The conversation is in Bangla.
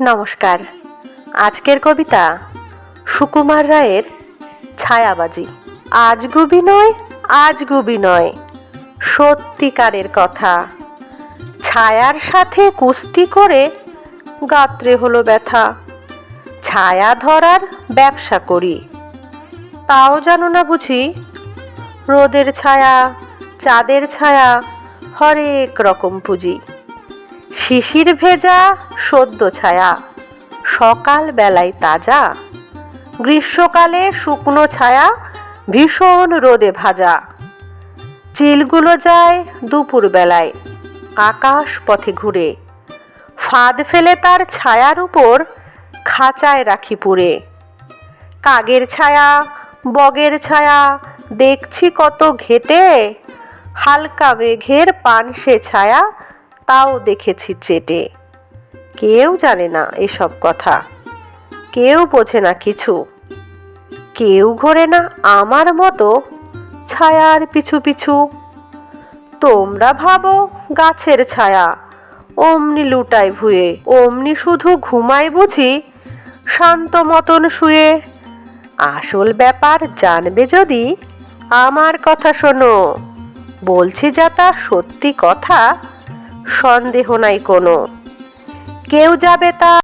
নমস্কার। আজকের কবিতা সুকুমার রায়ের ছায়াবাজি। আজ গুবি নয়, আজ গুবি নয়, সত্যিকারের কথা। ছায়ার সাথে কুস্তি করে গাত্রে হলো ব্যথা। ছায়া ধরার ব্যবসা করি। তাও জানো না বুঝি, রোদের ছায়া, চাঁদের ছায়া, হরেক রকম পুঁজি। শিশির ভেজা সদ্য ছায়া। সকাল বেলায় তাজা। গ্রীষ্মকালে শুকনো ছায়া, ভীষণ রোদে ভাজা। চিলগুলো যায় দুপুর বেলায়, আকাশ পথে ঘুরে। ফাঁদ ফেলে তার ছায়ার উপর খাঁচায় রাখি পুরে কাগের ছায়া, বগের ছায়া, দেখছি কত ঘেটে। হালকা মেঘের পানসে ছায়া, তাও দেখেছি চেটে। কেউ জানে না এসব কথা। কেউ বোঝে না কিছু। কেউ ঘোরে না আমার মতো ছায়ার পিছু পিছু। তোমরা ভাবো গাছের ছায়া, অমনি লুটায় ভুয়ে, অমনি শুধু ঘুমায় বুঝি শান্ত মতন শুয়ে। আসল ব্যাপার জানবে যদি আমার কথা শোনো। বলছি যা তা সত্যি কথা, সন্দেহ নাই কোনো। কেউ যাবে তা